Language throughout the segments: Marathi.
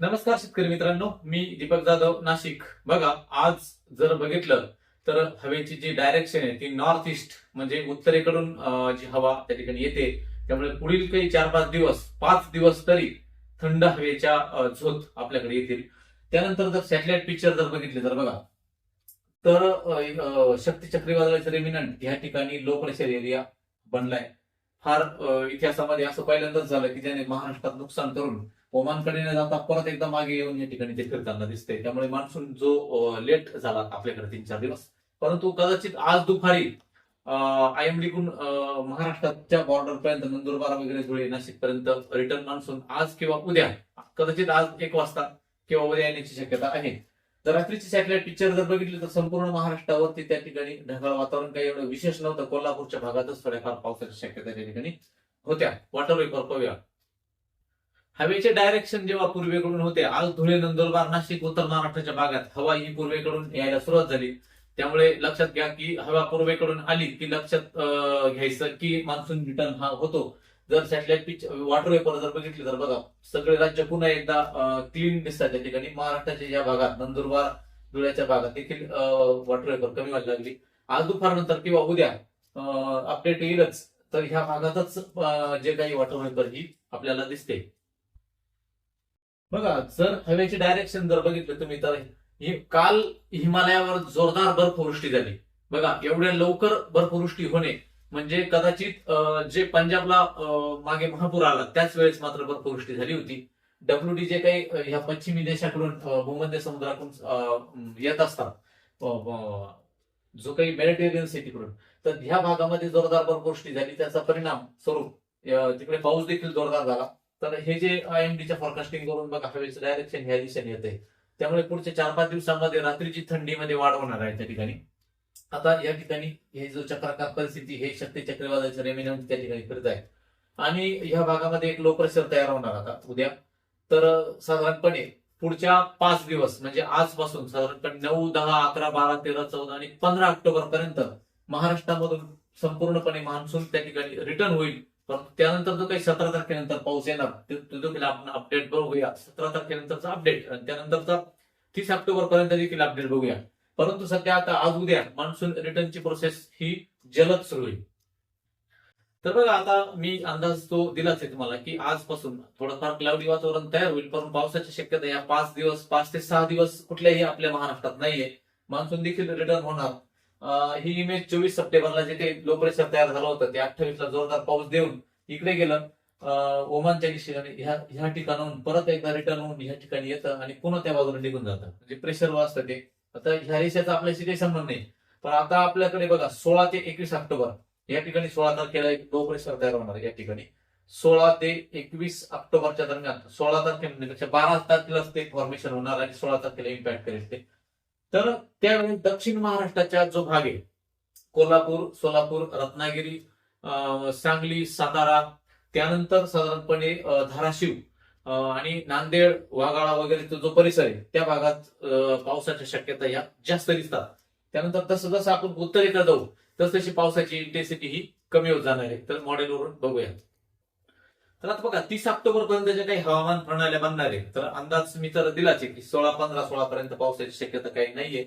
नमस्कार शेतकरी मित्रांनो मी दीपक जाधव नाशिक. बघा आज जर बघितलं तर हवेची जी डायरेक्शन आहे ती नॉर्थ ईस्ट म्हणजे उत्तरेकडून जी हवा त्या ठिकाणी येते त्यामुळे पुढील काही चार पाच दिवस पाच दिवस तरी थंड हवेच्या झोत आपल्याकडे येतील. त्यानंतर जर सॅटेलाइट पिक्चर जर बघितले तर बघा तर शक्ती चक्रीवादळाचं रेमिनंट या ठिकाणी लो प्रेशर एरिया बनलाय. फार इतिहासामध्ये असं पहिल्यांदाच झालं की ज्याने महाराष्ट्रात नुकसान करून ओमानकडे न जाता परत एकदा मागे येऊन या ठिकाणी ते फिरताना दिसते त्यामुळे मान्सून जो लेट झाला आपल्याकडे तीन चार दिवस. परंतु कदाचित आज दुपारी आय एम अं, महाराष्ट्राच्या बॉर्डर पर्यंत नंदुरबार वगैरे धुळे नाशिक पर्यंत रिटर्न मान्सून आज किंवा उद्या कदाचित आज एक वाजता किंवा उद्या येण्याची शक्यता आहे. तर रात्रीची सॅटेलाइट पिक्चर जर बघितली तर संपूर्ण महाराष्ट्रावरती त्या ठिकाणी ढगाळ वातावरण काही एवढं विशेष नव्हतं. कोल्हापूरच्या भागातच थोड्याफार पावसाची शक्यता त्या ठिकाणी होत्या. वॉटर वेपर पाहूया. हवेचे डायरेक्शन जेव्हा पूर्वेकडून होते आज धुळे नंदुरबार नाशिक उत्तर महाराष्ट्राच्या भागात हवा ही पूर्वेकडून यायला सुरुवात झाली. त्यामुळे लक्षात घ्या की हवा पूर्वेकडून आली की लक्षात घ्यायचं की मान्सून रिटर्न हा होतो. जर सॅटेलाइट पिच वॉटर वेपर जर बघितले तर बघा सगळे राज्य पुन्हा एकदा क्लीन दिसतात. त्या ठिकाणी महाराष्ट्राच्या या भागात नंदुरबार धुळ्याच्या भागात देखील वॉटर वेपर कमी व्हायला लागली. आज दुपारनंतर किंवा उद्या अपडेट येईलच. तर ह्या भागातच जे काही वॉटर वेपर ही आपल्याला दिसते. बघा जर हवेची डायरेक्शन जर बघितलं तुम्ही तर काल हिमालयावर जोरदार बर्फवृष्टी झाली. बघा एवढ्या लवकर बर्फवृष्टी होणे म्हणजे कदाचित जे पंजाबला मागे महापूर आला त्याच वेळेस मात्र बर्फवृष्टी झाली होती. डब्ल्यू जे काही ह्या पश्चिमी देशाकडून भूमध्य समुद्राकडून येत असतात जो काही मेडिटेरियन सिटीकडून तर ह्या भागामध्ये जोरदार बर्फवृष्टी झाली त्याचा परिणाम स्वरूप तिकडे पाऊस देखील जोरदार झाला. तर हे जे आयएमडीच्या फॉरकास्टिंग करून बघा हवेचं डायरेक्शन ह्या दिशेने येते त्यामुळे पुढच्या चार पाच दिवसांमध्ये रात्रीची थंडीमध्ये वाढ होणार आहे त्या ठिकाणी. आता या ठिकाणी हे जो चक्राकार परिस्थिती हे शक्ती चक्रीवादळाचं रेमिनंट त्या ठिकाणी फिरत आहे. आणि ह्या भागामध्ये एक लो प्रेशर तयार होणार आता उद्या. तर साधारणपणे पुढच्या पाच दिवस म्हणजे आजपासून साधारणपणे नऊ दहा अकरा बारा तेरा चौदा आणि पंधरा ऑक्टोबर पर्यंत महाराष्ट्रामधून संपूर्णपणे मान्सून त्या ठिकाणी रिटर्न होईल. पण त्यानंतर जो काही सतरा तारखेनंतर पाऊस येणार ते तो देखील आपण अपडेट बघूया. सतरा तारखेनंतरचा अपडेट आणि त्यानंतरचा तीस ऑक्टोबर पर्यंत देखील अपडेट बघूया. परंतु सध्या आता आज उद्या मान्सून रिटर्नची प्रोसेस ही जलद सुरू होईल. तर बघा आता मी अंदाज तो दिलाच आहे तुम्हाला की आजपासून थोडंफार क्लाउडी वातावरण तयार होईल पण पावसाची शक्यता या पाच दिवस पाच ते सहा दिवस कुठल्याही आपल्या महाराष्ट्रात नाहीये. मान्सून देखील रिटर्न होणार. ही इमेज चोवीस सप्टेंबरला जिथे लो प्रेशर तयार झालं होतं ते अठ्ठावीस ला जोरदार पाऊस देऊन इकडे गेलं. ओमानच्या दिशेने ह्या ह्या ठिकाणाहून परत एकदा रिटर्न होऊन ह्या ठिकाणी येतं आणि पुन्हा त्या बाजूला निघून जातं. म्हणजे प्रेशर असतं ते. आता ह्या रेषेचा आपल्याशी काही संबंध नाही. पण आता आपल्याकडे बघा सोळा ते एकवीस ऑक्टोबर. या ठिकाणी सोळा तारखेला एक लो प्रेशर तयार होणार या ठिकाणी. सोळा ते एकवीस ऑक्टोबरच्या दरम्यान सोळा तारखेपेक्षा बारा तारखेलाच ते फॉर्मेशन होणार आणि सोळा तारखेला इम्पॅक्ट करेल ते. तर त्यावेळी दक्षिण महाराष्ट्राचा जो भाग आहे कोल्हापूर सोलापूर रत्नागिरी सांगली सातारा त्यानंतर साधारणपणे धाराशिव आणि नांदेड वाघाळा वगैरे तो जो परिसर आहे त्या भागात पावसाच्या शक्यता या जास्त दिसतात. त्यानंतर तसं जसं आपण उत्तरेकडे जाऊ तस तशी पावसाची इंटेन्सिटी ही कमी होत जाणार आहे. तर मॉडेलवरून बघूयात. तर आता बघा तीस ऑक्टोबर पर्यंत जे काही हवामान प्रणाल्या बनणार आहे तर अंदाज मी तर दिलाच आहे की सोळा पंधरा सोळा पर्यंत पावसाची शक्यता काही नाहीये.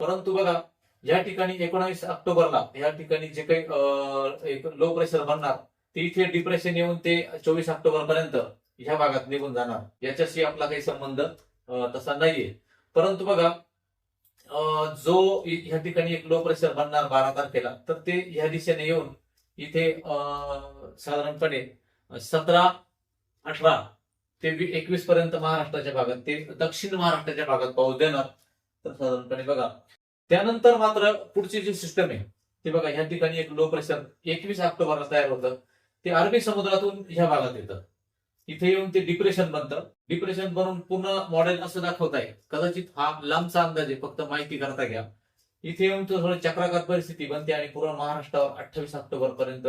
परंतु बघा या ठिकाणी एकोणावीस ऑक्टोबरला या ठिकाणी जे काही अं, एक लो प्रेशर बनणार ते इथे डिप्रेशन येऊन ते चोवीस ऑक्टोबर पर्यंत ह्या भागात निघून जाणार. याच्याशी आपला काही संबंध अं, तसा नाहीये. परंतु बघा अं, जो या ह्या ठिकाणी एक लो प्रेशर बनणार बारा तारखेला तर ते ह्या दिशेने येऊन इथे अं, साधारणपणे सतरा अठरा ते एकवीस पर्यंत महाराष्ट्राच्या भागात ते दक्षिण महाराष्ट्राच्या भागात पाऊस देणार. तर साधारणपणे बघा. त्यानंतर मात्र पुढची जी सिस्टम आहे ते बघा ह्या ठिकाणी एक लो प्रेशर एकवीस ऑक्टोबरला तयार होतं. ते अरबी समुद्रातून ह्या भागात येतं. इथे येऊन ते डिप्रेशन बनतं. डिप्रेशन बनून पूर्ण मॉडेल असं दाखवत आहे. कदाचित हा लांबचा अंदाज आहे फक्त माहिती करता घ्या. इथे येऊन तो थोडी चक्राकार परिस्थिती बनते आणि पूर्ण महाराष्ट्रावर अठ्ठावीस ऑक्टोबर पर्यंत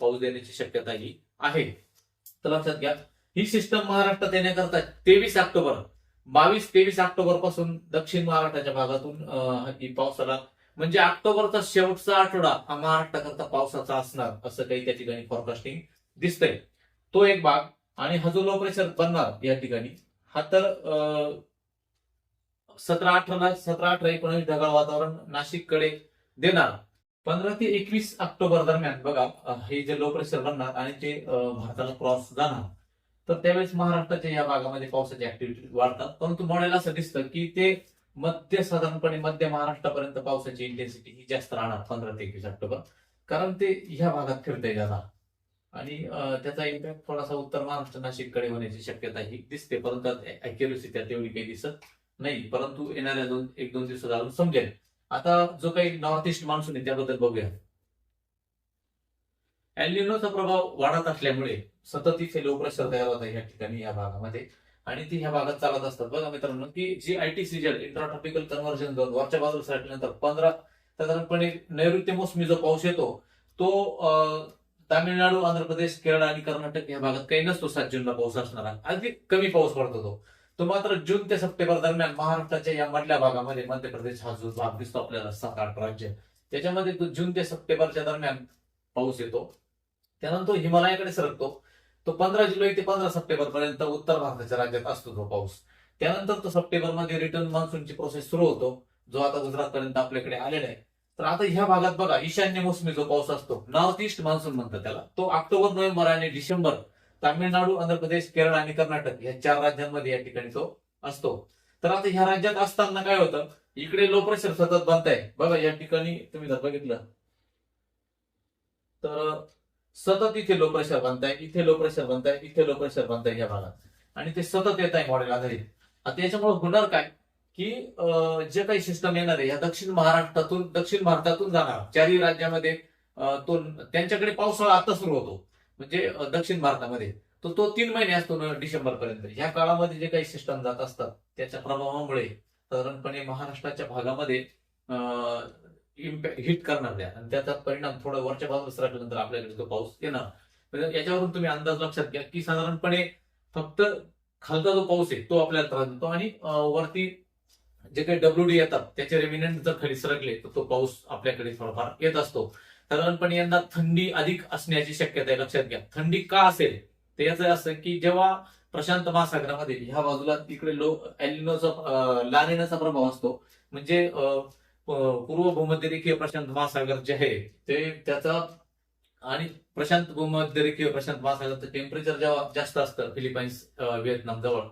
पाऊस देण्याची शक्यता ही आहे. तर लक्षात घ्या ही सिस्टम महाराष्ट्रात येण्याकरता तेवीस ऑक्टोबर बावीस तेवीस ऑक्टोबरपासून दक्षिण महाराष्ट्राच्या भागातून ही पावसाला म्हणजे ऑक्टोबरचा शेवटचा आठवडा हा महाराष्ट्राकरता पावसाचा असणार असं काही त्या ठिकाणी फॉरकास्टिंग दिसतंय. तो एक भाग आणि हा जो लो प्रेशर बनणार या ठिकाणी हा तर सतरा अठरा सतरा अठरा एकोणीस ढगाळ वातावरण नाशिककडे देणार. पंधरा ते एकवीस ऑक्टोबर दरम्यान बघा हे जे लो प्रेशर बनणार आणि ते भारताला क्रॉस जाणार तर त्यावेळेस महाराष्ट्राच्या या भागामध्ये पावसाची ऍक्टिव्हिटी वाढतात. परंतु मॉडेल असं दिसतं की ते मध्य साधारणपणे मध्य महाराष्ट्रापर्यंत पावसाची इंटेन्सिटी ही जास्त राहणार पंधरा ते एकवीस ऑक्टोबर. कारण ते ह्या भागात फिरते जाणार. आणि त्याचा इम्पॅक्ट थोडासा उत्तर महाराष्ट्र नाशिककडे होण्याची शक्यता ही दिसते. परंतु ऍक्युरेसी त्या तेवढी काही दिसत नाही परंतु येणाऱ्या दोन एक दोन दिवसात अजून समजेल. आता जो काही नॉर्थ ईस्ट मान्सून आहे त्याबद्दल बघूया. एलिनोचा प्रभाव वाढत असल्यामुळे सतत इथे लो प्रेशर तयार होत आहे या ठिकाणी या भागामध्ये. आणि ती ह्या भागात चालत असतात. बघा मित्रांनो की जी आय टी सीजन इंट्राट्रॉपिकल कन्व्हर्जन झोन वरच्या बाजूला साठल्यानंतर पंधरा साधारणपणे नैऋत्य मोसमी जो पाऊस येतो तो तामिळनाडू आंध्र प्रदेश केरळ आणि कर्नाटक या भागात काही नसतो. सात जूनला पाऊस असणारा. अगदी कमी पाऊस पडतो तो. तो मात्र जून ते सप्टेंबर दरम्यान महाराष्ट्राच्या या मधल्या भागामध्ये मध्य प्रदेश हा जो भाग दिसतो आपल्याला सात आठ राज्य त्याच्यामध्ये तो जून ते सप्टेंबरच्या दरम्यान पाऊस येतो. त्यानंतर हिमालयाकडे सरकतो. तो पंधरा जुलै ते पंधरा सप्टेंबर पर्यंत उत्तर भारताच्या राज्यात असतो तो पाऊस. त्यानंतर तो सप्टेंबरमध्ये रिटर्न मान्सूनची प्रोसेस सुरू होतो जो आता गुजरात पर्यंत आपल्याकडे आलेला आहे. तर आता ह्या भागात बघा ईशान्य मोसमी जो पाऊस असतो नॉर्थ ईस्ट मान्सून म्हणतात त्याला तो ऑक्टोबर नोव्हेंबर आणि डिसेंबर तामिळनाडू आंध्र प्रदेश केरळ आणि कर्नाटक या चार राज्यांमध्ये या ठिकाणी तो असतो. तर आता ह्या राज्यात असताना काय होतं? इकडे लो प्रेशर सतत बनताय. बघा या ठिकाणी तुम्ही जर बघितलं तर सतत इथे लो प्रेशर बनताय इथे लो प्रेशर बनताय इथे लो प्रेशर बनताय या भागात. आणि ते सतत येत आहे मॉडेल आधारित. आता याच्यामुळे होणार काय? की जे काही सिस्टम येणार आहे या दक्षिण महाराष्ट्रातून दक्षिण भारतातून जाणार चारही राज्यामध्ये तो त्यांच्याकडे पावसाळा आता सुरू होतो. म्हणजे दक्षिण भारतामध्ये. तर तो तीन महिने असतो ना डिसेंबर पर्यंत ह्या काळामध्ये जे काही सिस्टम जात असतात त्याच्या प्रभावामुळे साधारणपणे महाराष्ट्राच्या भागामध्ये इम्पॅक्ट हिट करणार त्या आणि त्याचा परिणाम थोडा वरच्या बाजूला सरकल्यानंतर आपल्याकडे तो पाऊस येणार. याच्यावरून तुम्ही अंदाज लक्षात घ्या की साधारणपणे फक्त खालचा जो पाऊस आहे तो आपल्याला त्रास देतो. आणि वरती जे काही डब्ल्यू डी येतात त्याचे रेमिनंट जर खाली सरकले तर तो पाऊस आपल्याकडे थोडाफार येत असतो. साधारणपणे यंदा थंडी अधिक असण्याची शक्यता आहे. लक्षात घ्या. थंडी का असेल? तर याचं असं की जेव्हा प्रशांत महासागरामध्ये ह्या बाजूला तिकडे लो एलिनोचा लानिनाचा प्रभाव असतो. म्हणजे पूर्व भूमध्यरेखीय प्रशांत महासागर जे आहे ते त्याचा आणि प्रशांत भूमध्यरेखीय प्रशांत महासागरचं टेम्परेचर जेव्हा जास्त असतं फिलिपाईन्स व्हिएतनाम जवळ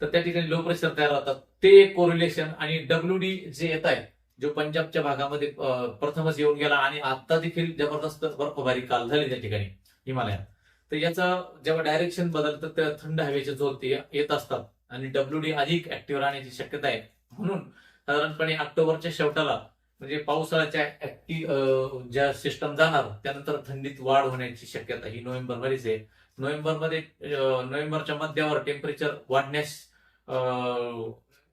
तर त्या ठिकाणी लो प्रेशर तयार होतात ते कोरिलेशन आणि डब्ल्यू डी जे येत आहे जो पंजाबच्या भागामध्ये प्रथमच येऊन गेला आणि आता देखील जबरदस्त बर्फबारी काल झाली त्या ठिकाणी हिमालयात. तर याचा जेव्हा डायरेक्शन बदलतं त्या थंड हवेचे झोल ते येत असतात आणि डब्ल्यू डी अधिक ऍक्टिव्ह राहण्याची शक्यता आहे. म्हणून साधारणपणे ऑक्टोबरच्या शेवटाला म्हणजे पावसाळ्याच्या ऍक्टिव्ह ज्या सिस्टम जाणार त्यानंतर थंडीत वाढ होण्याची शक्यता ही नोव्हेंबर मध्येच आहे. नोव्हेंबरमध्ये मध्ये नोव्हेंबरच्या मध्यावर टेम्परेचर वाढण्यास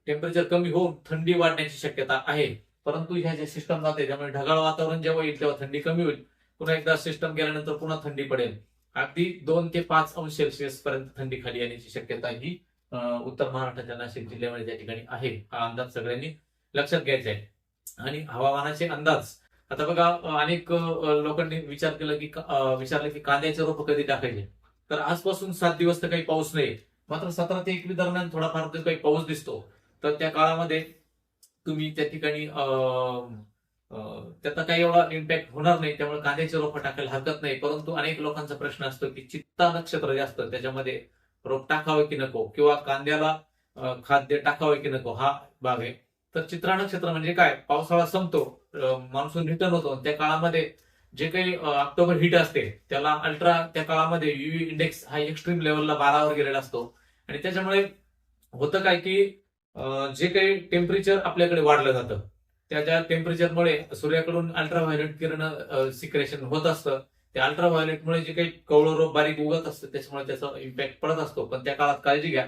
टेम्परेचर कमी होऊन थंडी वाढण्याची शक्यता आहे. परंतु ह्या ज्या सिस्टम जाते त्यामुळे ढगाळ वातावरण जेव्हा येईल तेव्हा थंडी कमी होईल. पुन्हा एकदा सिस्टम गेल्यानंतर पुन्हा थंडी पडेल. अगदी दोन ते पाच अंश सेल्सिअस पर्यंत थंडी खाली येण्याची शक्यता ही उत्तर महाराष्ट्राच्या नाशिक जिल्ह्यामध्ये त्या ठिकाणी आहे हा अंदाज सगळ्यांनी लक्षात घ्यायचा आहे. आणि हवामानाचे अंदाज. आता बघा अनेक लोकांनी विचार केला की विचारलं की कांद्याचे रोप कधी टाकायचे? तर आजपासून सात दिवस तर काही पाऊस नाही. मात्र सतरा ते एकवीस दरम्यान थोडाफार काही पाऊस दिसतो. तर त्या काळामध्ये तुम्ही त्या ठिकाणी त्याचा काही एवढा इम्पॅक्ट होणार नाही त्यामुळे कांद्याचे रोप टाकायला हरकत नाही. परंतु अनेक लोकांचा प्रश्न असतो की चित्ता नक्षत्र जे असतं त्याच्यामध्ये रोप टाकावे की नको? किंवा कांद्याला खाद्य टाकावे की नको? हा भाग आहे. तर चित्रा नक्षत्र म्हणजे काय? पावसाळा संपतो मान्सून रिटर्न होतो. आणि त्या काळामध्ये जे काही ऑक्टोबर हिट असते त्याला अल्ट्रा त्या काळामध्ये युव्ही इंडेक्स हा एक्स्ट्रीम लेवलला बारावर गेलेला असतो. आणि त्याच्यामुळे होतं काय की जे काही टेम्परेचर आपल्याकडे वाढलं जातं त्या त्या टेम्परेचरमुळे सूर्याकडून अल्ट्राव्हायोलेट किरण सिक्रेशन होत असतं. त्या अल्ट्राव्हायोलेटमुळे जे काही कवळं रोप बारीक उगत असतं त्याच्यामुळे त्याचा इम्पॅक्ट पडत असतो. पण त्या काळात काळजी घ्या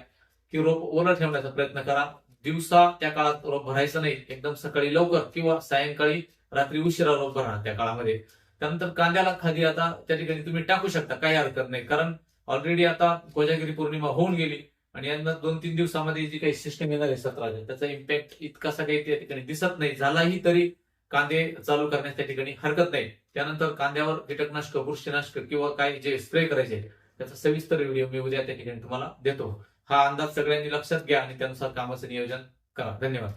की रोप ओलं ठेवण्याचा प्रयत्न करा. दिवसा त्या काळात रोप भरायचं नाही. एकदम सकाळी लवकर किंवा सायंकाळी रात्री उशिरा रोप भरा त्या काळामध्ये. त्यानंतर कांद्याला खाली आता त्या ठिकाणी तुम्ही टाकू शकता. काही हरकत नाही. कारण ऑलरेडी आता कोजागिरी पौर्णिमा होऊन गेली. आणि यांना दोन तीन दिवसामध्ये जी काही सिस्टम येणार आहे सतराच्या त्याचा इम्पॅक्ट इतकासा काही त्या ठिकाणी दिसत नाही. झालाही तरी कांदे चालू करण्यास त्या ठिकाणी हरकत नाही. त्यानंतर कांद्यावर कीटकनाशक बुरशीनाशक किंवा काही जे स्प्रे करायचे त्याचा सविस्तर व्हिडिओ मी उद्या त्या ठिकाणी तुम्हाला देतो. हा अंदाज सगळ्यांनी लक्षात घ्या आणि त्यानुसार कामाचं नियोजन करा. धन्यवाद.